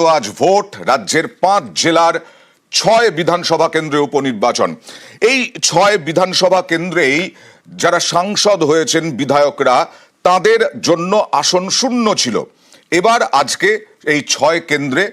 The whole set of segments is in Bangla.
তো আজ ভোট রাজ্যের পাঁচ জেলার ছয় বিধানসভা কেন্দ্রে উপনির্বাচন। এই ছয় বিধানসভা কেন্দ্রেই যারা সাংসদ হয়েছেন বিধায়করা, তাদের জন্য আসন শূন্য ছিল। এবার আজকে এই ছয় কেন্দ্রে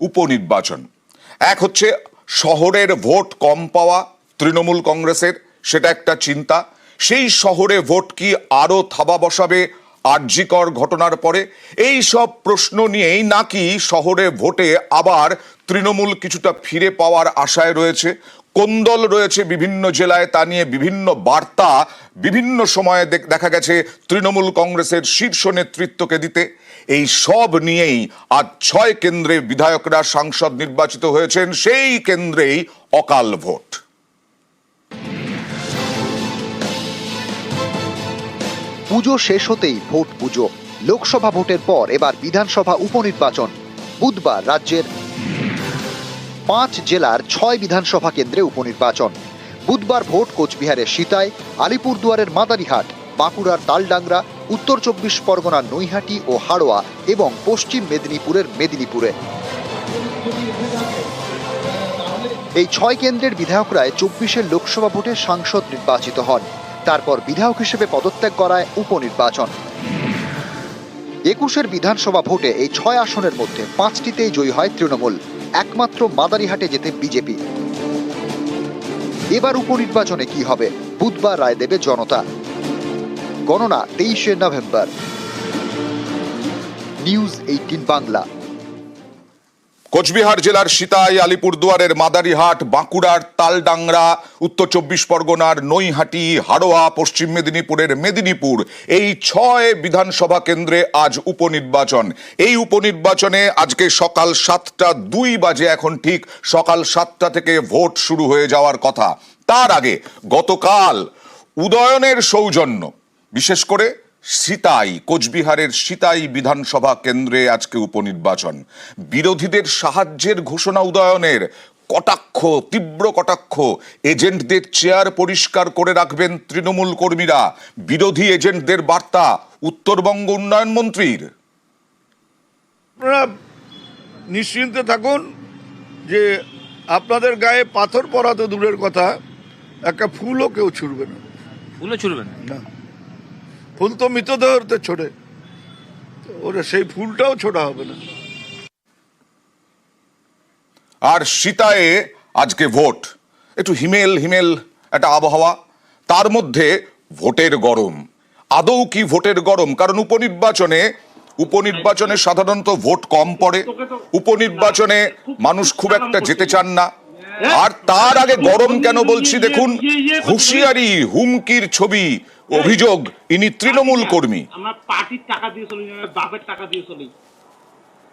উপনির্বাচন। এক হচ্ছে শহরের ভোট কম পাওয়া তৃণমূল কংগ্রেসের, সেটা একটা চিন্তা। সেই শহরে ভোট কি আরও থাবা বসাবে আর্যিকর ঘটনার পরে এই সব প্রশ্ন নিয়েই নাকি শহরে ভোটে আবার তৃণমূল কিছুটা ফিরে পাওয়ার আশায় রয়েছে। কোন্দল রয়েছে বিভিন্ন জেলায় তা নিয়ে বিভিন্ন বার্তা বিভিন্ন সময়ে দেখা গেছে তৃণমূল কংগ্রেসের শীর্ষ নেতৃত্বকে দিতে। এই সব নিয়েই আজ ছয় কেন্দ্রে বিধায়করা সাংসদ নির্বাচিত হয়েছেন। সেই কেন্দ্রেই অকাল ভোট। পুজো শেষ হতেই ভোট পুজো। লোকসভা ভোটের পর এবার বিধানসভা উপনির্বাচন। বুধবার রাজ্যের পাঁচ জেলার ছয় বিধানসভা কেন্দ্রে উপনির্বাচন। বুধবার ভোট কোচবিহারের সিতাই আলিপুরদুয়ারের মাদারিহাট, বাঁকুড়ার তালডাংরা, উত্তর চব্বিশ পরগনার নৈহাটি ও হাড়োয়া এবং পশ্চিম মেদিনীপুরের মেদিনীপুরে। এই ছয় কেন্দ্রের বিধায়করায় চব্বিশের লোকসভা ভোটে সাংসদ নির্বাচিত হন। তারপর বিধায়ক হিসেবে পদত্যাগ করায় উপনির্বাচন। একুশের বিধানসভা ভোটে এই ছয় আসনের মধ্যে পাঁচটিতেই জয়ী হয় তৃণমূল, একমাত্র মাদারিহাটে যেতে বিজেপি। এবার উপনির্বাচনে কি হবে, বুধবার রায় দেবে জনতা। গণনা তেইশে November. News eighteen Bangla. Cooch Behar জেলার সিতাই আলিপুরদুয়ারের মাদারিহাট, বাঁকুড়ার তালডাংরা, উত্তর চব্বিশ পরগনার নৈহাটি, হাড়োয়া, পশ্চিম মেদিনীপুরের মেদিনীপুর। এই ছয় বিধানসভা কেন্দ্রে আজ উপনির্বাচন। এই উপনির্বাচনে আজকে সকাল সাতটা দুই বাজে এখন ঠিক সকাল সাতটা থেকে ভোট শুরু হয়ে যাওয়ার কথা। তার আগে গতকাল উদয়নের সৌজন্য, বিশেষ করে সিতাই কোচবিহারের সিতাই বিধানসভা কেন্দ্রে আজকে উপনির্বাচন। বিরোধীদের সাহায্যের ঘোষণা উদয়নের। কটাক্ষ তীব্র কটাক্ষ। এজেন্টদের চেয়ার পরিষ্কার করে রাখবেন তৃণমূল কর্মীরা। বিরোধী এজেন্টদের বার্তা উত্তরবঙ্গ উন্নয়ন মন্ত্রীর। আপনারা নিশ্চিন্তে থাকুন যে আপনাদের গায়ে পাথর পড়া তো দূরের কথা একটা ফুলও কেউ ছুড়বে না। ফুলও ছুড়বেন না। ফুল তো মৃতদেহতে ছোড়ে। ওরা, সেই ফুলটাও ছোড়া হবে না। আর সীতায়ে আজকে ভোট। একটু হিমেল হিমেল, একটা আবহাওয়া। তার মধ্যে ভোটের গরম। আদৌ কি ভোটের গরম? কারণ উপনির্বাচনে উপনির্বাচনে সাধারণত ভোট কম পড়ে। উপনির্বাচনে মানুষ খুব একটা যেতে চান না। আর তার আগে গরম কেন বলছি দেখুন? হুঁশিয়ারি, হুমকির ছবি। অভিযোগ ইনি তৃণমূল কর্মী। আমরা পার্টির টাকা দিয়ে চলি না বাপের টাকা দিয়ে চলি।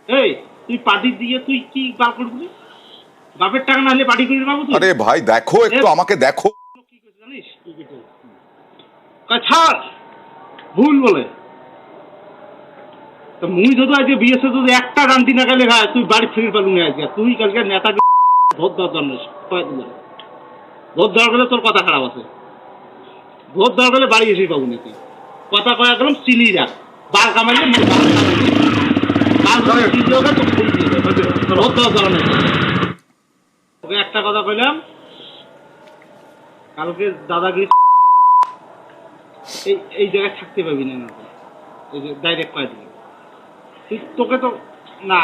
এই তুই পার্টির দিয়ে তুই কি বার করবি? বাপের টাকা না হলে পার্টি করে বাবু তুই? আরে ভাই দেখো একটু আমাকে দেখো। কি করছিস জানিস? ছাড়! ভুল বলে। তো মুই যদি আজকে বিএসএ যদি একটা গান্তি না গেলে খায় তুই বাড়ি ফিরে পালু না আজকে। তুই কালকে নেতাকে ভোট দেওয়ার জন্য ভোট দেওয়ার গেলে তোর কথা খারাপ আছে। ভোট দেওয়ার গেলে বাড়ি এসে পাবো নাকি? কথা কয়া গেলাম চিনি রাখ। বার কামাইলে তোকে দেবে। ভোট দেওয়ার ওকে একটা কথা কইলাম কালকে দাদাগিরি এই এই জায়গায় থাকতে পারবি না এই যে ডাইরেক্ট কয়ে তুই তোকে তো না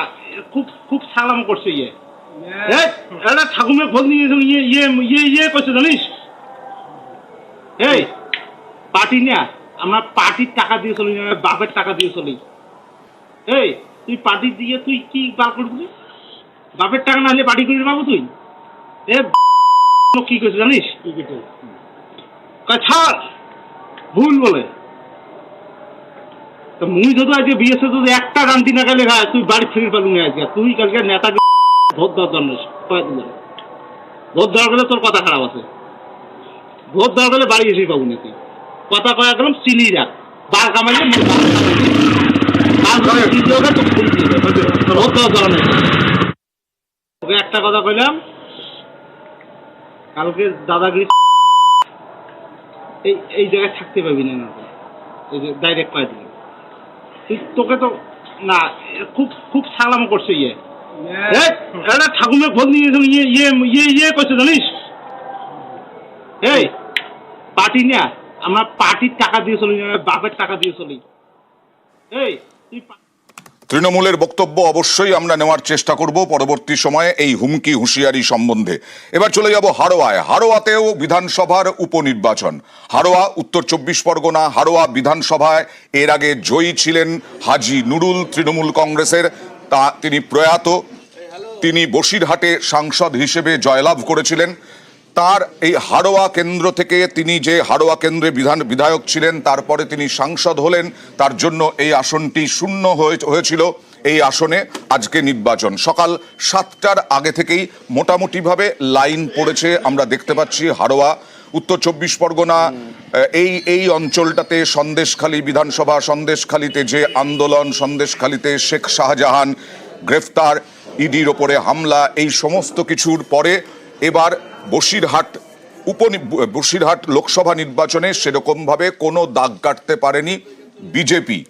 খুব খুব সালাম করছে ইয়ে। একটা ঠাকুমে খোঁজ নিয়ে ইয়ে ইয়ে ইয়ে ইয়ে করছে জানিস? এই পার্টি না আমরা পার্টির টাকা দিয়ে চলি না বাপের টাকা দিয়ে চলি। এই তুই পার্টি দিয়ে তুই কি বার করবি বাপের টাকা না হলে পার্টি করবি বাবু তুই? এ কি করছিস জানিস? ছাড়! ভুল বলে। তো মুই যদি আজকে বিএসএ যদি একটা গান্তি না গেলে খায় তুই বাড়ি ফিরে পালু না আজকে। তুই কালকে নেতাকে ভোট দেওয়ার জন্য ভোট দেওয়ার গেলে তোর কথা খারাপ আছে। ভোট দেওয়ার গেলে বাড়ি এসে পাবো নাকি? কথা কয়া গেলাম চিনি রাখ। বার কামাইলে ওকে একটা কথা কইলাম কালকে দাদাগিরি এই এই জায়গায় থাকতে পারবি না না এই যে ডাইরেক্ট কয়ে দিলাম তুই তোকে তো না খুব খুব সালাম করছে ইয়ে। এই, একটা ঠাকুমের খোঁজ নিয়ে ইয়ে ইয়ে ইয়ে ইয়ে করছে জানিস? এই পার্টি না পার্টির টাকা দিয়ে চলি বাপের টাকা দিয়ে চলি। এই তৃণমূলের বক্তব্য অবশ্যই আমরা নেওয়ার চেষ্টা করব পরবর্তী সময়ে এই হুমকি হুঁশিয়ারি সম্বন্ধে। এবার চলে যাব হারোয়ায়। হারোয়াতেও বিধানসভার উপনির্বাচন। হারোয়া, উত্তর চব্বিশ পরগনা, হারোয়া বিধানসভায় এর আগে জয়ী ছিলেন হাজি নুরুল তৃণমূল কংগ্রেসের। তা তিনি প্রয়াত। তিনি বসিরহাটে সাংসদ হিসেবে জয়লাভ করেছিলেন। তার এই হাড়োয়া কেন্দ্র থেকে তিনি যে হাড়োয়া কেন্দ্রে বিধান বিধায়ক ছিলেন, তারপরে তিনি সাংসদ হলেন, তার জন্য এই আসনটি শূন্য হয়ে- হয়েছিল। এই আসনে আজকে নির্বাচন। সকাল সাতটার আগে থেকেই মোটামুটিভাবে লাইন পড়েছে, আমরা দেখতে পাচ্ছি হাড়োয়া। উত্তর চব্বিশ পরগনা এই এই অঞ্চলটাতে সন্দেশখালী বিধানসভা, সন্দেশখালীতে যে আন্দোলন, সন্দেশখালীতে শেখ শাহজাহান গ্রেফতার, ইডির ওপরে হামলা, এই সমস্ত কিছুর পরে এবার বসিরহাট উপনি বসিরহাট লোকসভা নির্বাচনে সেরকমভাবে কোনো দাগ কাটতে পারেনি বিজেপি।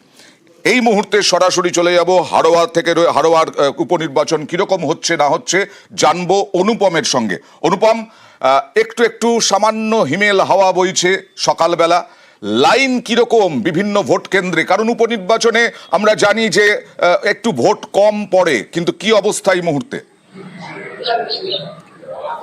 এই মুহূর্তে সরাসরি চলে যাব হারোয়া থেকে রয়ে- হারোয়ার উপনির্বাচন কীরকম হচ্ছে, না হচ্ছে, জানব অনুপমের সঙ্গে। অনুপম একটু একটু সামান্য হিমেল হাওয়া বইছে সকালবেলা। লাইন কীরকম বিভিন্ন ভোট কেন্দ্রে? কারণ উপনির্বাচনে আমরা জানি যে একটু ভোট কম পড়ে, কিন্তু কি অবস্থা এই মুহূর্তে?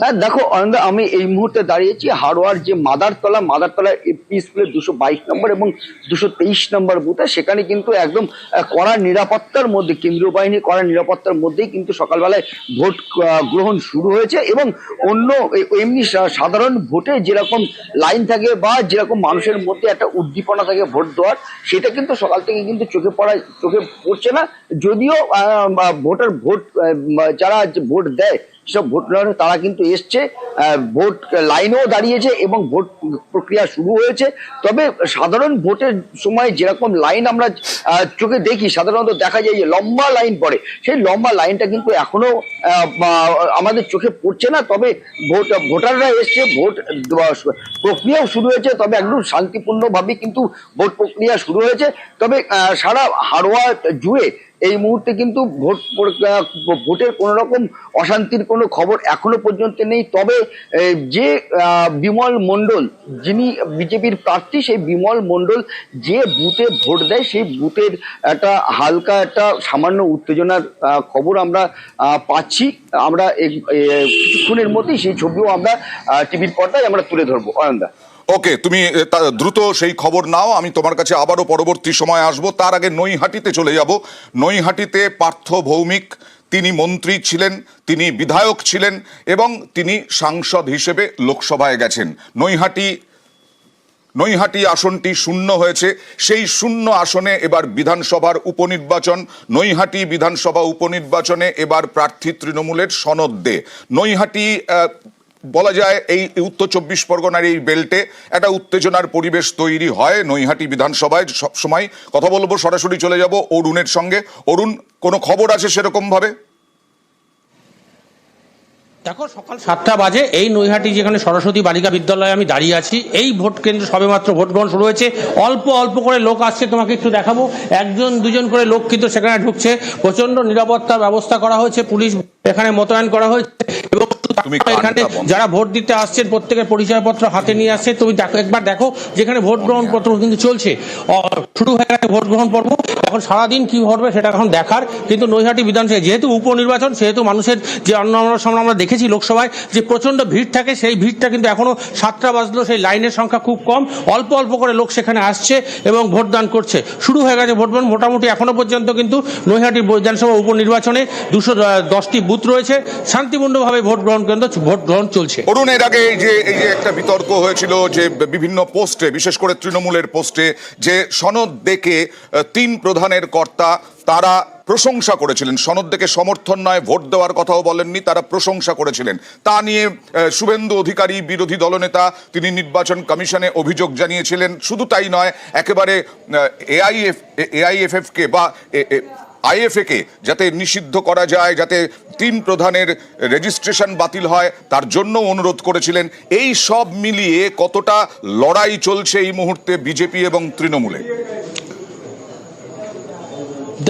হ্যাঁ দেখো, অনন্ত, আমি এই মুহূর্তে দাঁড়িয়েছি হারোয়ার যে মাদারতলা মাদারতলা এপি স্কুলের দুশো বাইশ নম্বর এবং দুশো তেইশ নম্বর বুথে। সেখানে কিন্তু একদম কড়া নিরাপত্তার মধ্যে, কেন্দ্রীয় বাহিনী কড়া নিরাপত্তার মধ্যেই কিন্তু সকালবেলায় ভোট গ্রহণ শুরু হয়েছে এবং অন্য এমনি সাধারণ ভোটে যেরকম লাইন থাকে বা যেরকম মানুষের মধ্যে একটা উদ্দীপনা থাকে ভোট দেওয়ার, সেটা কিন্তু সকাল থেকে কিন্তু চোখে পড়া, চোখে পড়ছে না। যদিও ভোটার ভোট যারা ভোট দেয় সব ভোট গ্রহণে তারা কিন্তু এসছে ভোট লাইনেও দাঁড়িয়েছে এবং ভোট প্রক্রিয়া শুরু হয়েছে। তবে সাধারণ ভোটের সময় যেরকম লাইন আমরা চোখে দেখি, সাধারণত দেখা যায় যে লম্বা লাইন পড়ে। সেই লম্বা লাইনটা কিন্তু এখনও আমাদের চোখে পড়ছে না। তবে ভোট, ভোটাররা এসছে, ভোট প্রক্রিয়াও শুরু হয়েছে। তবে একদম শান্তিপূর্ণভাবে কিন্তু ভোট প্রক্রিয়া শুরু হয়েছে। তবে সারা হাড়োয়া জুড়ে এই মুহূর্তে কিন্তু ভোট ভোটের কোন রকম অশান্তির কোনো খবর এখনও পর্যন্ত নেই। তবে যে বিমল মণ্ডল, যিনি বিজেপির প্রার্থী, সেই বিমল মণ্ডল যে বুথে ভোট দেয়, সেই বুথের একটা হালকা একটা সামান্য উত্তেজনার খবর আমরা পাচ্ছি। আমরা কিছুক্ষণের মধ্যেই সেই ছবিও আমরা টিভির পর্দায় আমরা তুলে ধরবো। অয়ন্দা। ওকে, তুমি দ্রুত সেই খবর নাও, আমি তোমার কাছে আবারও পরবর্তী সময় আসব। তার আগে নৈহাটিতে চলে যাব। নৈহাটিতে পার্থ ভৌমিক, তিনি মন্ত্রী ছিলেন, তিনি বিধায়ক ছিলেন এবং তিনি সাংসদ হিসেবে লোকসভায় গেছেন। নৈহাটি নৈহাটি আসনটি শূন্য হয়েছে। সেই শূন্য আসনে এবার বিধানসভার উপনির্বাচন, নৈহাটি বিধানসভা উপনির্বাচনে এবার প্রার্থী তৃণমূলের সনদ। দে নৈহাটি বলা যায় এই উত্তর চব্বিশ পরগনার এই বেল্টে একটা উত্তেজনার পরিবেশ তৈরি হয় নৈহাটি বিধানসভায় সবসময়। কথা বলব, সরাসরি চলে যাব অরুণের সঙ্গে। অরুণ, কোনো খবর আছে সেরকম ভাবে দেখো সকাল সাতটা বাজে এই নৈহাটি যেখানে সরস্বতী বালিকা বিদ্যালয়ে আমি দাঁড়িয়ে আছি এই ভোট কেন্দ্র সবেমাত্র ভোট গ্রহণ শুরু হয়েছে। অল্প অল্প করে লোক আসছে তোমাকে একটু দেখাবো। একজন দুজন করে লোক কিন্তু সেখানে ঢুকছে। প্রচণ্ড নিরাপত্তার ব্যবস্থা করা হয়েছে পুলিশ এখানে মোতায়েন করা হয়েছে। এবং এখানে যারা ভোট দিতে আসছেন প্রত্যেকের পরিচয়পত্র হাতে নিয়ে আসছে। তুমি দেখো একবার দেখো যেখানে ভোট গ্রহণ পত্র কিন্তু চলছে। অ- শুরু হয়ে গেছে ভোট গ্রহণ পর্ব। এখন সারাদিন কি ঘটবে সেটা এখন দেখার, কিন্তু নৈহাটি বিধানসভা যেহেতু উপনির্বাচন, সেহেতু মানুষের যে অন্য আমরা সামনে আমরা দেখেছি লোকসভায় যে প্রচণ্ড ভিড় থাকে, সেই ভিড়টা কিন্তু এখনও সাতটা বাজলো, সেই লাইনের সংখ্যা খুব কম। অল্প অল্প করে লোক সেখানে আসছে এবং ভোটদান করছে। শুরু হয়ে গেছে ভোটদান, মোটামুটি এখনও পর্যন্ত কিন্তু নৈহাটি বিধানসভা উপনির্বাচনে দুশো দশটি বুথ রয়েছে। শান্তিপূর্ণভাবে ভোট গ্রহণ কেন্দ্র, ভোট গ্রহণ চলছে। অরুণ, এর আগে যে, এই যে একটা বিতর্ক হয়েছিল যে বিভিন্ন পোস্টে, বিশেষ করে তৃণমূলের পোস্টে, যে সনদ দেখে তিন প্রধানের কর্তা তারা প্রশংসা করেছিলেন। সনদ দেখে সমর্থন নয়, ভোট দেওয়ার কথাও বলেননি, তারা প্রশংসা করেছিলেন। তা নিয়ে শুভেন্দু অধিকারী, বিরোধী দলনেতা তিনি নির্বাচন কমিশনে অভিযোগ জানিয়েছিলেন। শুধু তাই নয়, একেবারে এআইএফ এআইএফএফকে বা আইএফএকে যাতে নিষিদ্ধ করা যায়, যাতে তিন প্রধানের রেজিস্ট্রেশন বাতিল হয়, তার জন্য অনুরোধ করেছিলেন। এই সব মিলিয়ে কতটা লড়াই চলছে এই মুহূর্তে বিজেপি এবং তৃণমূলে?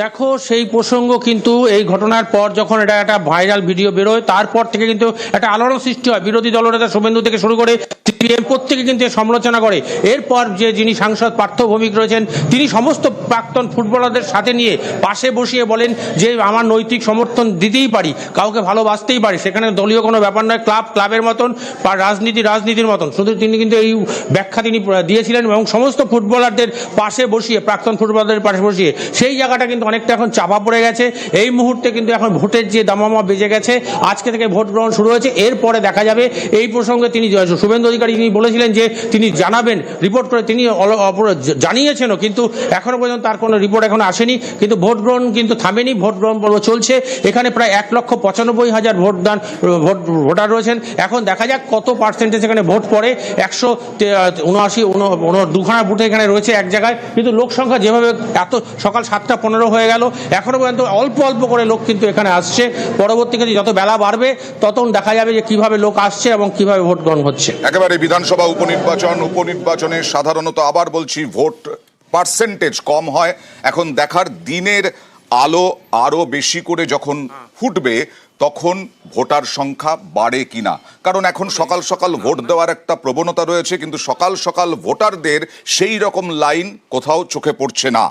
দেখো, সেই প্রসঙ্গ কিন্তু এই ঘটনার পর যখন এটা একটা ভাইরাল ভিডিও বেরোয়, তারপর থেকে কিন্তু একটা আলোড়ন সৃষ্টি হয়। বিরোধী দলনেতা শুভেন্দু থেকে শুরু করে সিপিএম প্রত্যেকে কিন্তু সমালোচনা করে। এরপর যে যিনি সাংসদ পার্থ ভৌমিক রয়েছেন, তিনি সমস্ত প্রাক্তন ফুটবলারদের সাথে নিয়ে পাশে বসিয়ে বলেন যে, আমার নৈতিক সমর্থন দিতেই পারি, কাউকে ভালোবাসতেই পারি। সেখানে দলীয় কোনো ব্যাপার নয়, ক্লাব, ক্লাবের মতন বা রাজনীতি, রাজনীতির মতন। শুধু তিনি কিন্তু এই ব্যাখ্যা তিনি দিয়েছিলেন এবং সমস্ত ফুটবলারদের পাশে বসিয়ে, প্রাক্তন ফুটবলারদের পাশে বসিয়ে, সেই জায়গাটা কিন্তু অনেকটা এখন চাপা পড়ে গেছে। এই মুহূর্তে কিন্তু এখন ভোটের যে দামামা বেজে গেছে, আজকে থেকে ভোট গ্রহণ শুরু হয়েছে। এরপরে দেখা যাবে, এই প্রসঙ্গে তিনি শুভেন্দু অধিকারী তিনি বলেছিলেন যে তিনি জানাবেন, রিপোর্ট করে তিনি জানিয়েছেনও, কিন্তু এখনও পর্যন্ত তার কোনো রিপোর্ট এখনও আসেনি। কিন্তু ভোট গ্রহণ কিন্তু থামেনি, ভোট গ্রহণ পর্ব চলছে। এখানে প্রায় এক লক্ষ পঁচানব্বই হাজার ভোটদান ভোট, ভোটার রয়েছেন। এখন দেখা যাক কত পার্সেন্টেজ এখানে ভোট পড়ে। একশো উনআশি দুখানা বুথে এখানে রয়েছে এক জায়গায়। কিন্তু লোক সংখ্যা যেভাবে এত, সকাল সাতটা পনেরো হয়ে গেল। এখনও পর্যন্ত অল্প অল্প করে লোক কিন্তু এখানে আসছে। পরবর্তীকালে যত বেলা বাড়বে তখন দেখা যাবে যে কীভাবে লোক আসছে এবং কীভাবে ভোট গ্রহণ হচ্ছে। একেবারে বিধানসভা উপনির্বাচন, উপনির্বাচনে সাধারণত আবার বলছি ভোট পার্সেন্টেজ কম হয়। এখন দেখার দিনের আলো আরও বেশি করে যখন ফুটবে, তখন ভোটার সংখ্যা বাড়ে কিনা। কারণ এখন সকাল সকাল ভোট দেওয়ার একটা প্রবণতা রয়েছে, কিন্তু সকাল সকাল ভোটারদের সেই রকম লাইন কোথাও চোখে পড়ছে না।